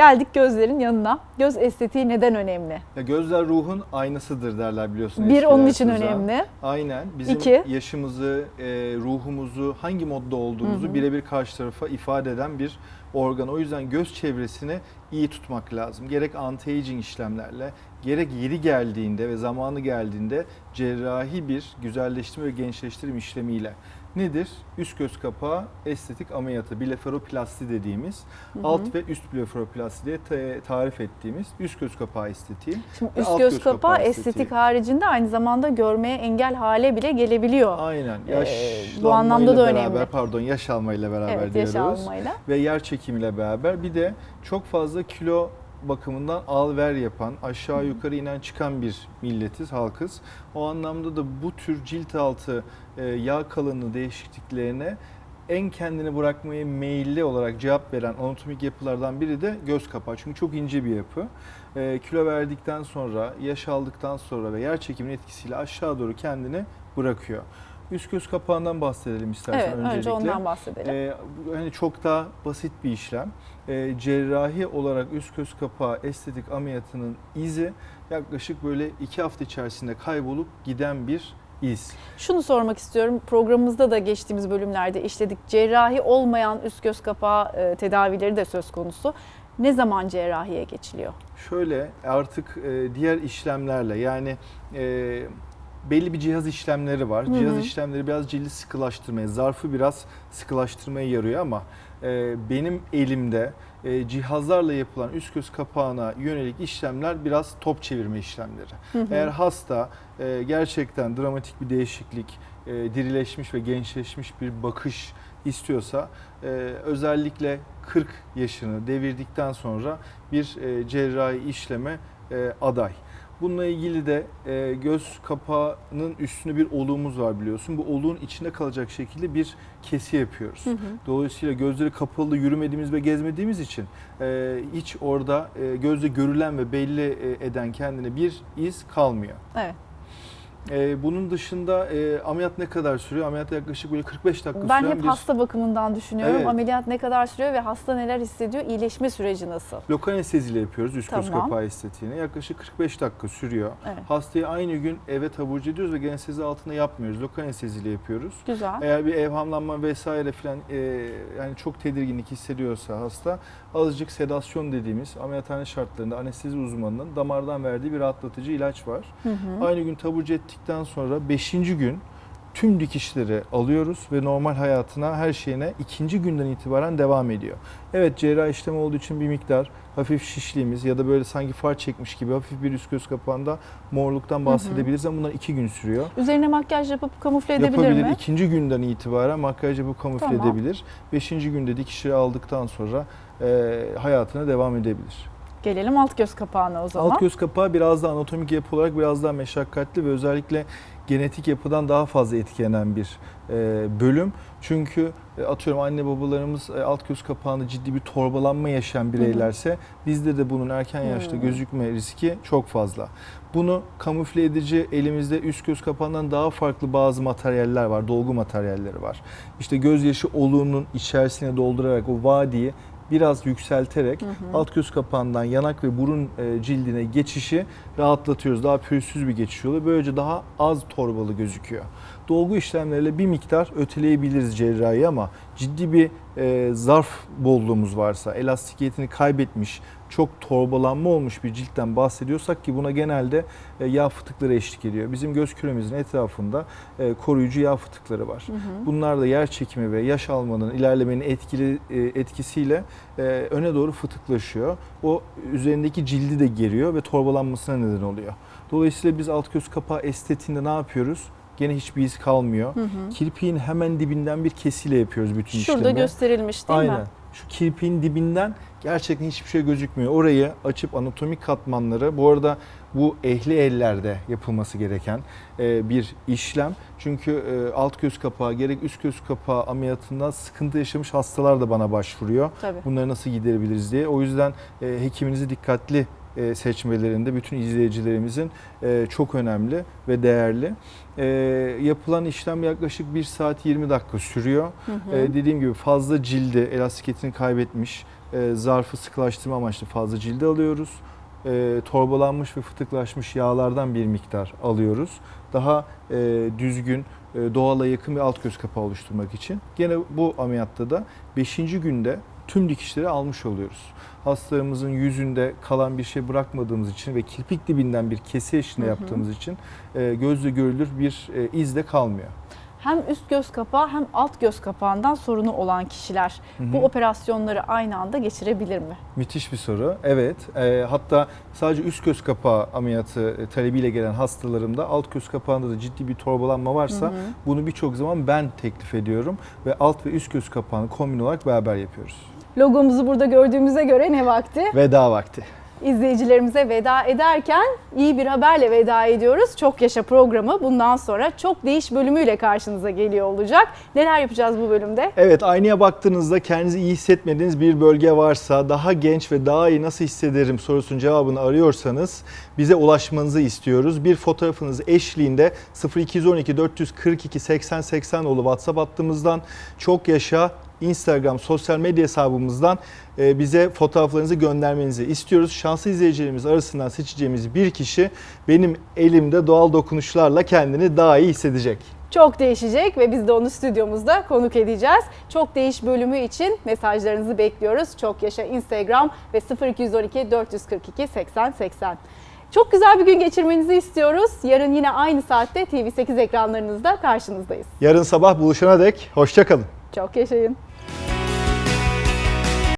Geldik gözlerin yanına. Göz estetiği neden önemli? Ya gözler ruhun aynasıdır derler biliyorsun. Bir onun için sözü. önemli. Aynen. Bizim İki. yaşımızı, e, ruhumuzu, hangi modda olduğumuzu birebir karşı tarafa ifade eden bir organ. O yüzden göz çevresini iyi tutmak lazım. Gerek anti-aging işlemlerle, gerek yeri geldiğinde ve zamanı geldiğinde cerrahi bir güzelleştirme ve gençleştirme işlemiyle. Nedir? Üst göz kapağı estetik ameliyatı, blefaroplasti dediğimiz, alt ve üst blefaroplasti diye ta- tarif ettiğimiz üst göz kapağı estetiği. Şimdi üst göz, göz kapağı, kapağı estetik haricinde aynı zamanda görmeye engel hale bile gelebiliyor. Aynen. Ee, Yaşlanmayla bu anlamda da beraber, önemli. pardon yaş almayla beraber evet, diyoruz. yaş almayla. Ve yer çekimiyle beraber bir de çok fazla kilo bakımından al ver yapan, aşağı yukarı inen çıkan bir milletiz, halkız. O anlamda da bu tür cilt altı e, yağ kalınlığı değişikliklerine en kendini bırakmaya meyilli olarak cevap veren anatomik yapılardan biri de göz kapağı. Çünkü çok ince bir yapı. E, kilo verdikten sonra, yaş aldıktan sonra ve yer çekiminin etkisiyle aşağı doğru kendini bırakıyor. Üst göz kapağından bahsedelim istersen Evet, öncelikle. önce ondan bahsedelim. Ee, hani çok daha basit bir işlem. Ee, cerrahi olarak üst göz kapağı estetik ameliyatının izi yaklaşık böyle iki hafta içerisinde kaybolup giden bir iz. Şunu sormak istiyorum. Programımızda da geçtiğimiz bölümlerde işledik. Cerrahi olmayan üst göz kapağı e, tedavileri de söz konusu. Ne zaman cerrahiye geçiliyor? Şöyle artık e, diğer işlemlerle yani e, belli bir cihaz işlemleri var. Hı hı. Cihaz işlemleri biraz cildi sıkılaştırmaya, zarfı biraz sıkılaştırmaya yarıyor ama e, benim elimde e, cihazlarla yapılan üst göz kapağına yönelik işlemler biraz top çevirme işlemleri. Eğer hasta e, gerçekten dramatik bir değişiklik, e, dirileşmiş ve gençleşmiş bir bakış istiyorsa e, özellikle 40 yaşını devirdikten sonra bir e, cerrahi işleme e, aday. Bununla ilgili de e, göz kapağının üstünde bir oluğumuz var biliyorsun. Bu oluğun içinde kalacak şekilde bir kesi yapıyoruz. Dolayısıyla gözleri kapalı yürümediğimiz ve gezmediğimiz için e, hiç orada e, gözle görülen ve belli e, eden kendine bir iz kalmıyor. Evet. E, bunun dışında e, ameliyat ne kadar sürüyor? Ameliyat yaklaşık böyle 45 dakika Ben süren hep bir hasta bakımından düşünüyorum. Evet. Ameliyat ne kadar sürüyor ve hasta neler hissediyor? İyileşme süreci nasıl? lokal anesteziyle yapıyoruz üst göz Tamam. kapağı estetiğini. Yaklaşık 45 dakika sürüyor. Evet. Hastayı aynı gün eve taburcu ediyoruz ve anestezi altında yapmıyoruz. Lokal anesteziyle yapıyoruz. Güzel. Eğer bir evhamlanma vesaire filan e, yani çok tedirginlik hissediyorsa hasta azıcık sedasyon dediğimiz ameliyathane şartlarında anestezi uzmanının damardan verdiği bir rahatlatıcı ilaç var. Hı hı. Aynı gün taburcu ettikten sonra 5. gün tüm dikişleri alıyoruz ve normal hayatına her şeyine ikinci günden itibaren devam ediyor. Evet cerrahi işlem olduğu için bir miktar hafif şişliğimiz ya da böyle sanki far çekmiş gibi hafif bir üst göz kapağında morluktan bahsedebiliriz ama bunlar iki gün sürüyor. Üzerine makyaj yapıp kamufle edebilir Yapabilir. mi? İkinci günden itibaren makyajı bu kamufle Tamam. edebilir. Beşinci günde dikişleri aldıktan sonra e, hayatına devam edebilir. Gelelim alt göz kapağına o zaman. Alt göz kapağı biraz da anatomik yapı olarak biraz daha meşakkatli ve özellikle genetik yapıdan daha fazla etkilenen bir e, bölüm. Çünkü e, atıyorum anne babalarımız e, alt göz kapağında ciddi bir torbalanma yaşayan bireylerse bizde de bunun erken yaşta Hı. gözükme riski çok fazla. Bunu kamufle edici elimizde üst göz kapağından daha farklı bazı materyaller var, dolgu materyalleri var. İşte gözyaşı oluğunun içerisine doldurarak o vadiyi biraz yükselterek alt göz kapağından yanak ve burun e, cildine geçişi rahatlatıyoruz. Daha pürüzsüz bir geçiş oluyor. Böylece daha az torbalı gözüküyor. Dolgu işlemleriyle bir miktar öteleyebiliriz cerrahi ama ciddi bir e, zarf bolluğumuz varsa, elastikiyetini kaybetmiş, çok torbalanma olmuş bir ciltten bahsediyorsak ki buna genelde e, yağ fıtıkları eşlik ediyor. Bizim göz küremizin etrafında e, koruyucu yağ fıtıkları var. Bunlar da yer çekimi ve yaş almanın ilerlemenin etkili e, etkisiyle e, öne doğru fıtıklaşıyor. O üzerindeki cildi de geriyor ve torbalanmasına neden oluyor. Dolayısıyla biz alt göz kapağı estetiğinde ne yapıyoruz? Gene hiçbir iz kalmıyor. Kirpiğin hemen dibinden bir kesiyle yapıyoruz bütün Şurada işlemi. gösterilmiş değil Aynen. mi? Şu kirpiğin dibinden gerçekten hiçbir şey gözükmüyor. Orayı açıp anatomik katmanları bu arada bu ehli ellerde yapılması gereken e, bir işlem. Çünkü e, alt göz kapağı gerek üst göz kapağı ameliyatından sıkıntı yaşamış hastalar da bana başvuruyor. Tabii. Bunları nasıl giderebiliriz diye. O yüzden e, hekiminizi dikkatli seçmelerinde bütün izleyicilerimizin e, çok önemli ve değerli. E, yapılan işlem yaklaşık 1 saat 20 dakika sürüyor. Hı hı. E, dediğim gibi fazla cildi elastikiyetini kaybetmiş e, zarfı sıkılaştırma amaçlı fazla cilde alıyoruz. E, torbalanmış ve fıtıklaşmış yağlardan bir miktar alıyoruz. Daha e, düzgün, e, doğala yakın bir alt göz kapağı oluşturmak için. Gene bu ameliyatta da 5. günde tüm dikişleri almış oluyoruz. Hastalarımızın yüzünde kalan bir şey bırakmadığımız için ve kirpik dibinden bir kesi eşliğinde yaptığımız için e, gözle görülür bir e, iz de kalmıyor. Hem üst göz kapağı hem alt göz kapağından sorunu olan kişiler Hı hı. bu operasyonları aynı anda geçirebilir mi? Müthiş bir soru. Evet. e, hatta sadece üst göz kapağı ameliyatı e, talebiyle gelen hastalarımda alt göz kapağında da ciddi bir torbalanma varsa Hı hı. bunu birçok zaman ben teklif ediyorum ve alt ve üst göz kapağını kombin olarak beraber yapıyoruz. Logomuzu burada gördüğümüze göre ne vakti? Veda vakti. İzleyicilerimize veda ederken iyi bir haberle veda ediyoruz. Çok Yaşa programı bundan sonra çok değiş bölümüyle karşınıza geliyor olacak. Neler yapacağız bu bölümde? Evet aynaya baktığınızda kendinizi iyi hissetmediğiniz bir bölge varsa daha genç ve daha iyi nasıl hissederim sorusunun cevabını arıyorsanız bize ulaşmanızı istiyoruz. Bir fotoğrafınız eşliğinde 0212 442 80 80 olu WhatsApp hattımızdan çok yaşa Instagram sosyal medya hesabımızdan e, bize fotoğraflarınızı göndermenizi istiyoruz. Şanslı izleyicilerimiz arasından seçeceğimiz bir kişi benim elimde doğal dokunuşlarla kendini daha iyi hissedecek. Çok değişecek ve biz de onu stüdyomuzda konuk edeceğiz. Çok değiş bölümü için mesajlarınızı bekliyoruz. Çok yaşa Instagram ve 0212 442 80 80. Çok güzel bir gün geçirmenizi istiyoruz. Yarın yine aynı saatte TV8 ekranlarınızda karşınızdayız. Yarın sabah buluşana dek hoşçakalın. Çok yaşayın.